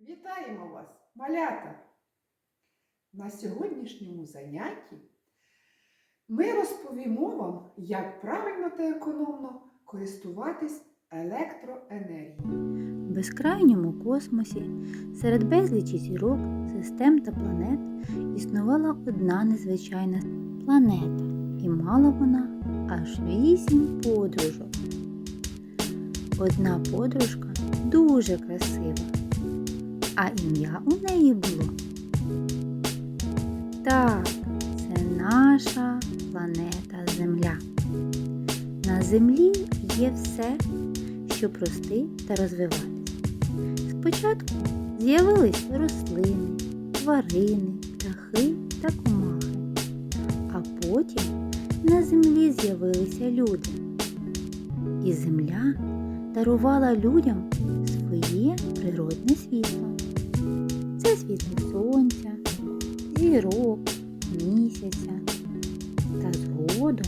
Вітаємо вас, малята! На сьогоднішньому занятті ми розповімо вам, як правильно та економно користуватись електроенергією. В безкрайньому космосі, серед безлічі зірок, систем та планет існувала одна незвичайна планета, і мала вона аж вісім подружок. Одна подружка дуже красива, а ім'я у неї було. Так, це наша планета Земля. На землі є все, щоб рости та розвиватися. Спочатку з'явились рослини, тварини, птахи та комахи, а потім на землі з'явилися люди. І земля дарувала людям своє природне світло. Це світло сонця, зірок, місяця. Та згодом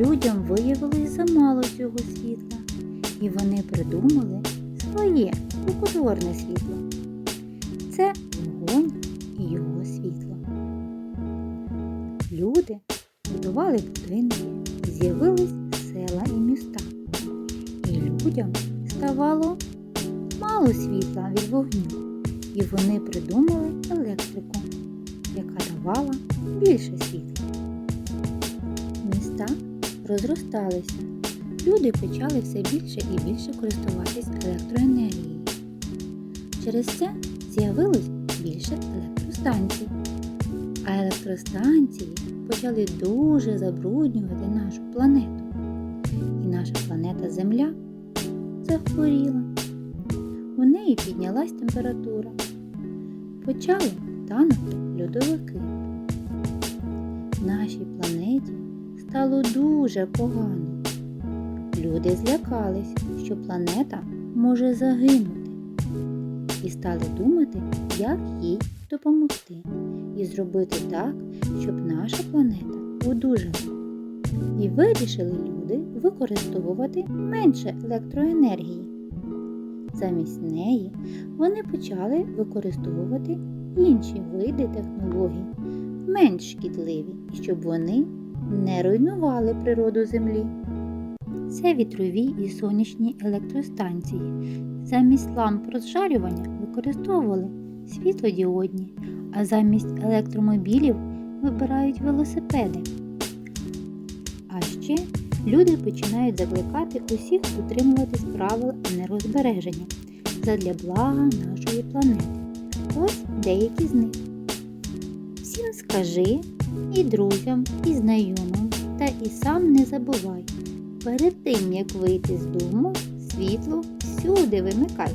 людям виявилось замало цього світла, і вони придумали своє рукотворне світло. Це будували будинки, з'явились села і міста. І людям ставало мало світла від вогню, і вони придумали електрику, яка давала більше світла. Міста розросталися. Люди почали все більше і більше користуватись електроенергією. Через це з'явилось більше електростанцій. А електростанції почали дуже забруднювати нашу планету. І наша планета Земля захворіла. У неї піднялась температура. Почали танути льодовики. Нашій планеті стало дуже погано. Люди злякались, що планета може загинути, і стали думати, як їй допомогти і зробити так, щоб наша планета одужала. І вирішили люди використовувати менше електроенергії. Замість неї вони почали використовувати інші види технологій, менш шкідливі, щоб вони не руйнували природу Землі. Це вітрові і сонячні електростанції. Замість ламп розжарювання використовували світлодіодні, а замість електромобілів вибирають велосипеди. А ще люди починають закликати усіх дотримуватись правил енергозбереження задля блага нашої планети. Ось деякі з них. Всім скажи і друзям, і знайомим, та і сам не забувай. Перед тим, як вийти з дому, світло всюди вимикай.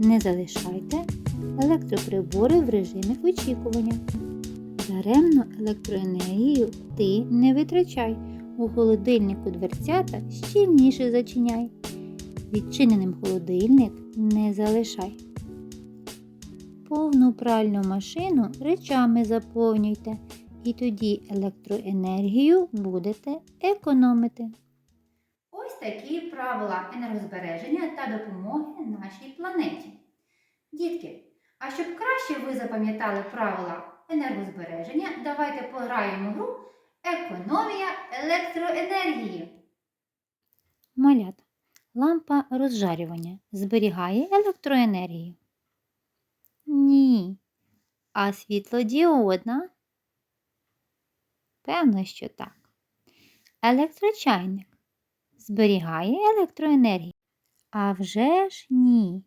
Не залишайте електроприбори в режимі очікування. Даремно електроенергію ти не витрачай. У холодильнику дверцята щільніше зачиняй. Відчиненим холодильник не залишай. Повну пральну машину речами заповнюйте і тоді електроенергію будете економити. Такі правила енергозбереження та допомоги нашій планеті. Дітки, а щоб краще ви запам'ятали правила енергозбереження, давайте пограємо гру Економія електроенергії. Малята. Лампа розжарювання зберігає електроенергію? Ні. А світлодіодна? Певно, що так. Електрочайник зберігає електроенергію? А вже ж ні.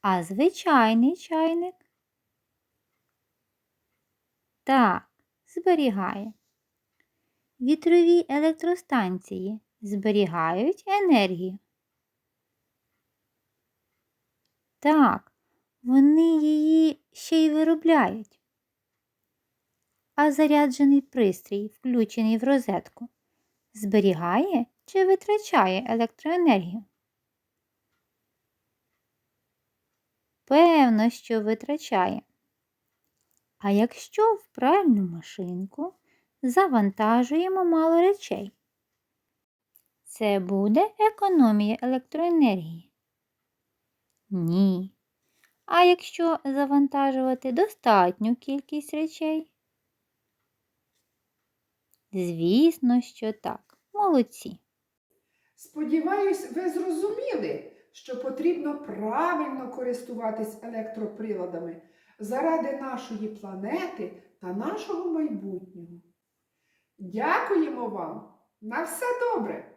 А звичайний чайник? Так, зберігає. Вітрові електростанції зберігають енергію? Так, вони її ще й виробляють. А заряджений пристрій, включений в розетку, зберігає чи витрачає електроенергію? Певно, що витрачає. А якщо в пральну машинку завантажуємо мало речей. Це буде економія електроенергії? Ні. А якщо завантажувати достатню кількість речей? Звісно, що так. Молодці. Сподіваюсь, ви зрозуміли, що потрібно правильно користуватись електроприладами заради нашої планети та нашого майбутнього. Дякуємо вам! На все добре!